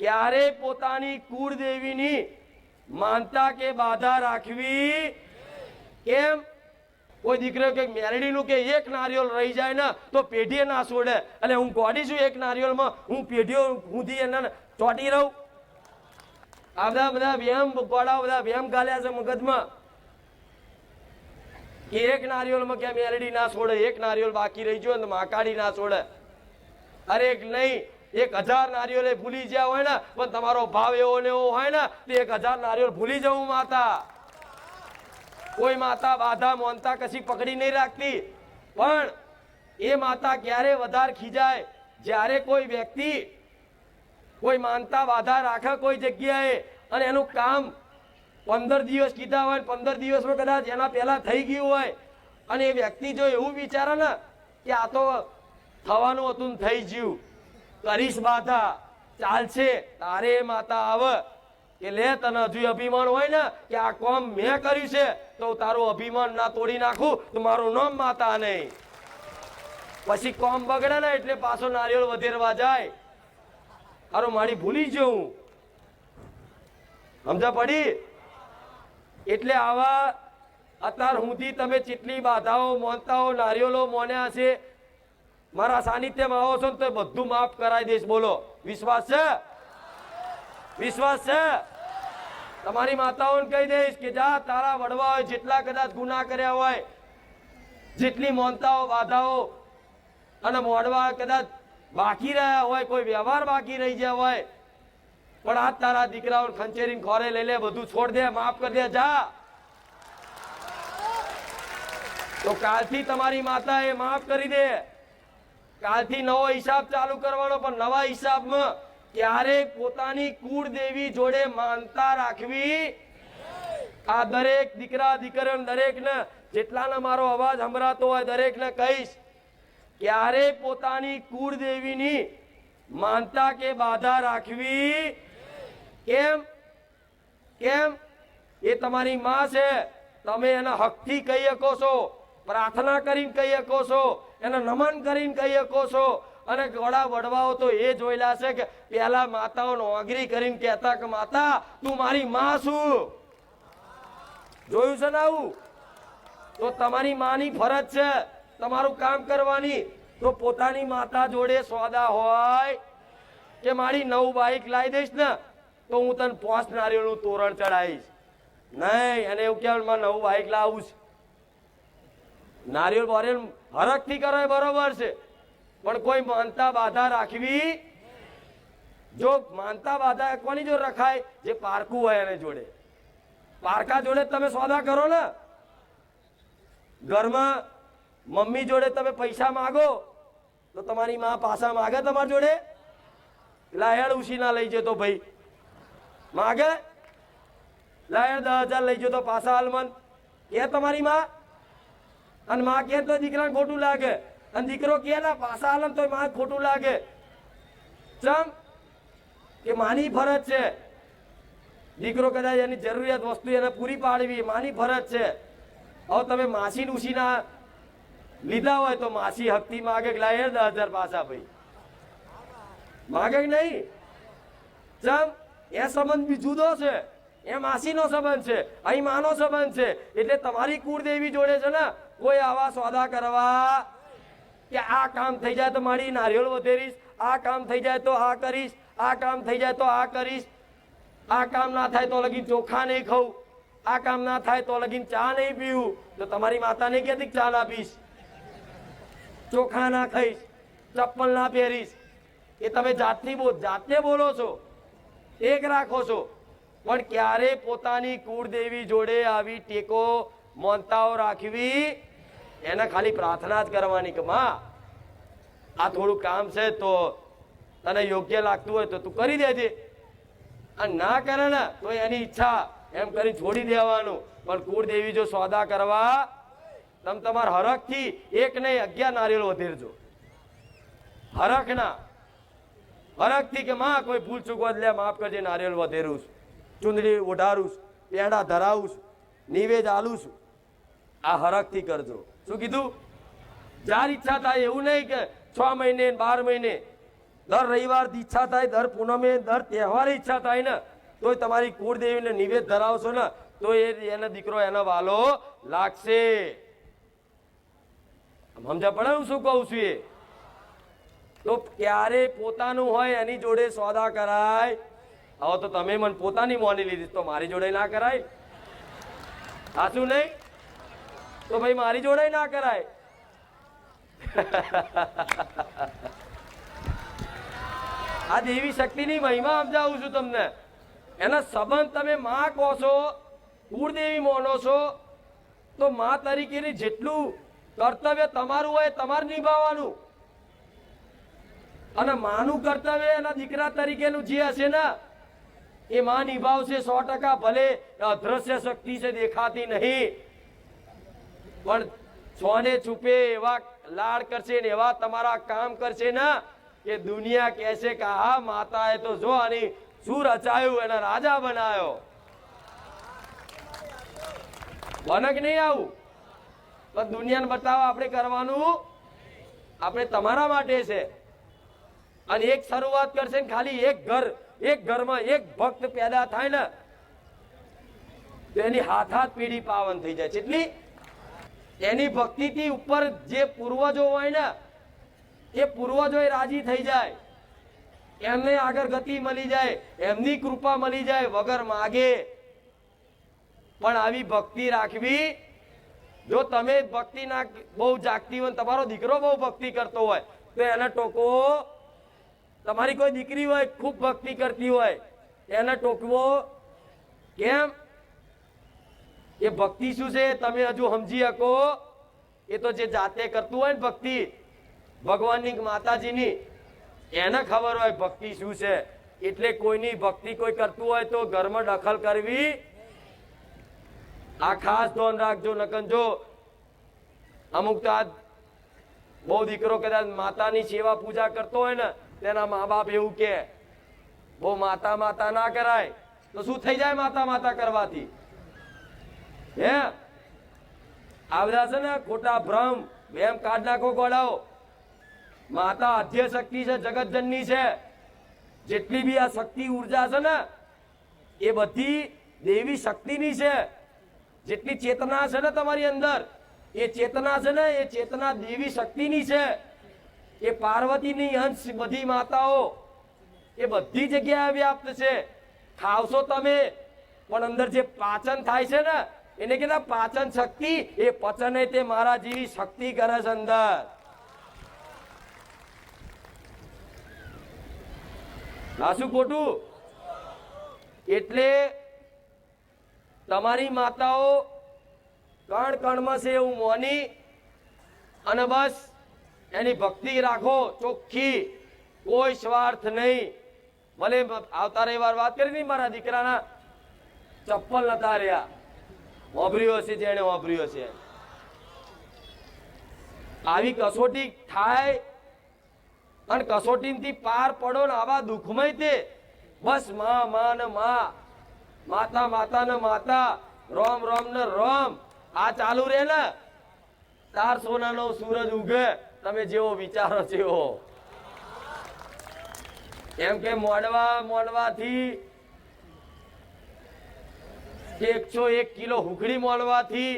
ક્યારે પોતાની કુળદેવીની માનતા કે બાધા રાખવી? કેમ? કોઈ દીકરો કે મેરડીનું કે એક નારિયેળ રહી જાય ને, તો પેઢીએ ના છોડે. એટલે હું ગોડી છું એક નારિયેળમાં હું પેઢીઓ ઊંધી એને ચોટી રહું. આ બધા બધા વ્યામ ગોળાઓ બધા વ્યામ ગાલ્યા છે મગજમાં. કે એક નારિયેળમાં કે મેરડી ના છોડે, એક નારિયેળ બાકી રહી ને માકાડી ના છોડે. અરે નહીં એક હજાર નારિયેળે ભૂલી ગયા હોય ને, પણ તમારો ભાવ એવો ને એવો હોય ને તો એક હજાર નારિયેળ ભૂલી જવું માતા. કોઈ માતા બાધા મોનતા કશી પકડી નહીં રાખતી. પણ એ માતા ક્યારે વધારે ખીજાય? જ્યારે કોઈ વ્યક્તિ કોઈ માનતા બાધા રાખે કોઈ જગ્યાએ, અને એનું કામ પંદર દિવસ કીધા હોય પંદર દિવસમાં કદાચ એના પહેલાં થઈ ગયું હોય, અને એ વ્યક્તિ જો એવું વિચારે ને, કે આ તો થવાનું હતું થઈ ગયું. કરીશ બાધા ચાલશે. તારે માતા આવ. કે લે તને હજુ અભિમાન હોય ને, કે આ કોમ મેં કર્યું છે, તો તારું અભિમાન ના તોડી નાખું, તો મારું નામ માતા નહીં. પછી કોમ બગડે ને, એટલે પાછો નારિયેળ વધેરવા જાય. અરે મારી ભૂલી જવું સમજા પડી? એટલે આવા અત્યાર સુધી તમે ચીટલી બાધાઓ, મોનતાઓ નારિયેળો મોન્યા છે મારા સાનિધ્યમાં આવો છો ને તો બધું માફ કરાવી દઈશ, બોલો. વિશ્વાસ છે? વિશ્વાસ છે? તમારી માતાઓને કહી દઈશ કે જા, તારા વડવા હોય, જેટલા કદાચ ગુના કર્યા હોય, જેટલી મોનતાઓ, બાધાઓ અને મોડવા કદાચ બાકી રહ્યા હોય, કોઈ વ્યવહાર બાકી રહી ગયા હોય, પણ આ તારા દીકરાઓ ખંચેરીને ખોરે લઈ લે, બધું છોડ દે, માફ કરી દે, જા. તો કાલથી તમારી માતા એ માફ કરી દે. કાલથી નવો હિસાબ ચાલુ કરવાનો, પણ નવા હિસાબમાં ક્યારેય પોતાની કુળદેવી જોડે માનતા રાખવી આ દરેક દીકરા દીકરીઓ દરેકને જેટલાના મારો અવાજ સંભળાતો હોય, દરેકને કહીશ, ક્યારેય પોતાની કુળદેવીની માનતા કે બાધા રાખવી કેમ? કેમ? એ તમારી માં છે. તમે એના હકથી કહી શકો છો, પ્રાર્થના કરીને કહી શકો છો. એને નમન કરીને કહી શકો છો. અને ઘોડા વડવાઓ તો એ જોયેલા છે કે પેલા માતાઓનો અગ્રી કરીને કહેતા કે, માતા, તું મારી માં છું. જોયું છે ને આવું? તો તમારી માની ફરજ છે. તમારું કામ કરવાની. તો પોતાની માતા જોડે સોદા હોય કે મારી નવું બાઈક લાવી દઈશ ને, તો હું તને પોસ નારિયેળનું તોરણ ચડાવીશ. નહીં, એને એવું કહેવાનું, મારે નવું બાઈક લાવું છે. નારિયેળ બોરિયેળ હરખથી કરો બરોબર છે. પણ કોઈ માનતા બાધા રાખવી જો માનતા બાધા કોની જો રખાય, જે પારકું હોય એને જોડે. પારકા જોડે તમે સોદા કરો ને. ઘરમાં મમ્મી જોડે તમે પૈસા માગો, તો તમારી માં પાછા માગે તમારી જોડે? લાયડ ઉછી ના લઈ જતો ભાઈ. માગે? લાયડ દસ હજાર લઈ જતો પાછા હાલમન એ તમારી માં? અને માં કે તો દીકરાને ખોટું લાગે. અને દીકરો કે ના પાસા આલમ તો માં ખોટું લાગે. ચમ? કે માની ફરજ છે. દીકરો કદાચ એની જરૂરિયાત વસ્તુ એને પૂરી પાડવી, માની ફરજ છે. હવે તમે માસી ઉછીના લીધા હોય તો માસી હકતી માગે કે લાય દસ હજાર પાછા ભાઈ. માગે કે નહીં? ચમ? એ સંબંધ બી જુદો છે. એ માસીનો સંબંધ છે. અહીં માનો સંબંધ છે. એટલે તમારી કુળદેવી જોડે છે ને કોઈ આવા સોદા કરવા કે આ કામ થઈ જાય તો મારી નારિયેળ વધેરીશ, આ કામ થઈ જાય તો આ કરીશ, આ કામ થઈ જાય તો આ કરીશ. આ કામ ના થાય તો લગીન ચોખા નહીં ખાઉં, આ કામ ના થાય તો લગીન ચા નહીં પીવું તો તમારી માતાને ક્યાંથી ચા ના પીશ ચોખા ના ખાઈશ, ચપ્પલ ના પહેરીશ. એ તમે જાતની બોલ જાતે બોલો છો, એક રાખો છો. પણ ક્યારે પોતાની કુળદેવી જોડે આવી ટેકો મોનતાઓ રાખવી એને ખાલી પ્રાર્થના જ કરવાની કે માં, આ થોડું કામ છે તો તને યોગ્ય લાગતું હોય તો તું કરી દેજે. અને ના કરે ને તો એની ઈચ્છા એમ કરી છોડી દેવાનું. પણ કુળદેવી જો સોદા કરવા, તમે તમારા હરખથી એક નહીં, અગિયાર નારિયેળ વધેરજો. હરખના. હરખથી કે માં, કોઈ ભૂલ ચૂક લે માફ કરજે, નારિયેળ વધેરું છું. ચુંદડી ઓઢારું છું, પેંડા ધરાવું છું નિવેદ આલું છું. આ હરખથી કરજો. શું કીધું? જ્યારે ઈચ્છા થાય એવું નહીં કે છ મહિને, બાર મહિને, દર રવિવારની ઈચ્છા થાય, દર પૂનમે, દર તહેવારે ઈચ્છા થાય ને, તોય તમારી કુળદેવીને નિવેદ ધરાવશો ને, તો એ એનો દીકરો એનો વાલો લાગશે. સમજા પડે હું શું કહું છું એ? તો ક્યારે પોતાનું હોય એની જોડે સોદા કરાય? હવે તો તમે મને પોતાની મોની લીધી, તો મારી જોડે ના કરાય? સાચું નહીં? તો ભાઈ મારી જોડે ના કરાય. આ દેવી શક્તિની મહિમા સમજાવું છું તમને. એના સંબંધ તમે માં કહો છો, કુળદેવી માનો છો, તો માં તરીકેની જેટલું કર્તવ્ય તમારું હોય તમારે નિભાવવાનું. અને માનું કર્તવ્ય એના દીકરા તરીકેનું જે હશે ને, એ માં નિભાવશે સો ટકા. ભલે અદ્રશ્ય શક્તિ છે, દેખાતી નહીં. પણ સોને છુપે એવા લાડ કરશે ને એવા તમારા કામ કરશે ને કે દુનિયા કહેશે કે આ માતાએ તો જો આની શું રચાયું એના રાજા બનાવ્યો વનક નહીં આવું. પણ દુનિયાને બતાવો, આપણે કરવાનું આપણે તમારા માટે છે. અને એક શરૂઆત કરશે ને ખાલી એક ઘર, એક ઘરમાં એક ભક્ત પેદા થાય ને, તો એની હાથ હાથ પીડી પાવન થઈ જાય. એટલી એની ભક્તિથી ઉપર જે પૂર્વજો હોય ને, એ પૂર્વજો રાજી થઈ જાય. એમને આગળ ગતિ મળી જાય, એમની કૃપા મળી જાય, વગર માગે. પણ આવી ભક્તિ રાખવી, જો તમે ભક્તિ ના બહુ જાગતી હોય તમારો દીકરો બહુ ભક્તિ કરતો હોય, તો એને ટોકો તમારી કોઈ દીકરી હોય, ખૂબ ભક્તિ કરતી હોય, એને ટોકવો. કેમ? એ ભક્તિ શું છે? તમે હજુ સમજી શકો. એ તો જે જાતે કરતું હોય ને ભક્તિ, ભગવાનની માતાજીની, એને ખબર હોય ભક્તિ શું છે. એટલે કોઈની ભક્તિ કોઈ કરતું હોય તો ઘરમાં દખલ કરવી આ ખાસ ધ્યાન રાખજો. નકંજો અમુક તો આ બહુ દીકરો કદાચ માતાની સેવા પૂજા કરતો હોય ને, તેના મા બાપ એવું કે, બહુ માતા માતા ના કરાય. તો શું થઈ જાય માતા માતા કરવાથી? હે? આ બધા છે ને ખોટા ભ્રમ, એમ કાઢ નાખો ગોળાઓ. માતા અધ્ય શક્તિ છે, જગતજનની છે. જેટલી બી આ શક્તિ ઊર્જા છે ને, એ બધી દેવી શક્તિની છે. જેટલી ચેતના છે ને તમારી અંદર, એ ચેતના છે ને, એ ચેતના દેવી શક્તિની છે. એ પાર્વતીની અંશ બધી માતાઓ, એ બધી જગ્યાએ વ્યાપ્ત છે. ખાવશો તમે, પણ અંદર જે પાચન થાય છે ને એને કે પાચન શક્તિ, એ પચને તે મારા જેવી શક્તિ કરે છે અંદર. આ શું ખોટું? એટલે તમારી માતાઓ કણ કણમાં છે એવું મોની, અને બસ એની ભક્તિ રાખો ચોખ્ખી, કોઈ સ્વાર્થ નહીં. ભલે આવતા રવિવાર વાત કરી નહીં મારા દીકરાના, ચપ્પલ નતા રહ્યા. વાપર્યો છે જેને વાપર્યો છે આવી કસોટી થાય અને કસોટીથી પાર પડો ને આવા દુઃખમય તે. બસમાં માં ને માં. માતા માતા ને માતા. રોમ રોમ ને રોમ. આ ચાલુ રહે ને. તાર સોનાનો સૂરજ ઉગે. તમે જેવો વિચારો એવો એમ કે મોડવા, મોડવાથી એકસો એક કિલો હુકડી મોડવાથી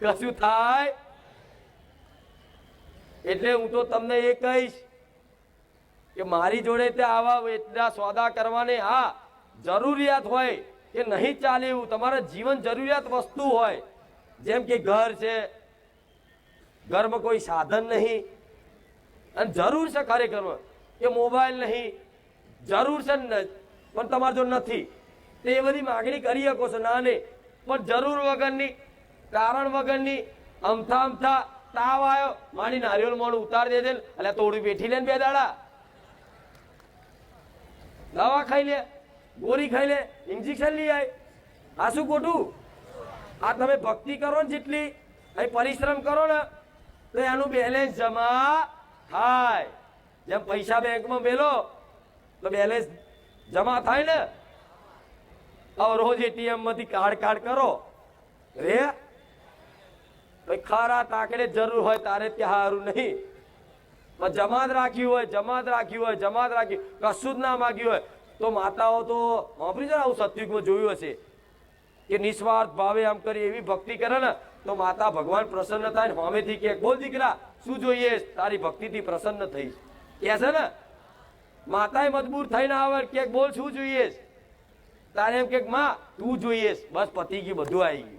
કશું થાય? એટલે હું તો તમને એ કહીશ કે મારી જોડે તે આવા એટલા સોદા કરવાને હા, જરૂરિયાત હોય કે નહીં ચાલે એવું. તમારા જીવન જરૂરિયાત વસ્તુ હોય. જેમ કે ઘર છે, ઘરમાં કોઈ સાધન નહીં. અને જરૂર છે ખરેખરમાં કે મોબાઈલ નહીં. જરૂર છે પણ તમારે જો નથી. એ બધી માગણી કરી શકો છો, ના નહીં. પણ જરૂર વગરની, કારણ વગરની, અમથા અમથા તાવ આવ્યો. મારી નારિયેળ મોડું ઉતાર દે એટલે તોડું બેઠી લે ને બે દાડા. દવા ખાઈ લે ગોળી ખાઈ લે, ઇન્જેક્શન લઈ આય. આ શું ખોટું? આ તમે ભક્તિ કરો ને જેટલી, અહીં પરિશ્રમ કરો ને, તો એનું બેલેન્સ જમા થાય. જેમ પૈસા બેંકમાં મેલો, તો બેલેન્સ જમા થાય ને. હવે રોજ એટીએમમાંથી કાર્ડ કાર્ડ કરો. રે? ખરા તાકડે જરૂર હોય તારે ત્યાં સારું નહીં. જમાત રાખ્યું હોય, જમાત રાખ્યું હોય, જમાત રાખ્યું કશું જ ના માગ્યું હોય. તો માતાઓ તો, વાપરી છે આવું સત્યુગમાં જોયું હશે. કે નિસ્વાર્થ ભાવે આમ કરી એવી ભક્તિ કરે ને, તો માતા ભગવાન પ્રસન્ન થાય ને હોમેથી કે બોલ દીકરા, શું જોઈએ? તારી ભક્તિથી પ્રસન્ન થઈ કે છે ને, માતાએ મજબૂર થઈને આવે કે બોલ શું જોઈએ? તારે એમ કે માં તું જોઈએ. બસ પતી ગયું બધું આવી ગયું.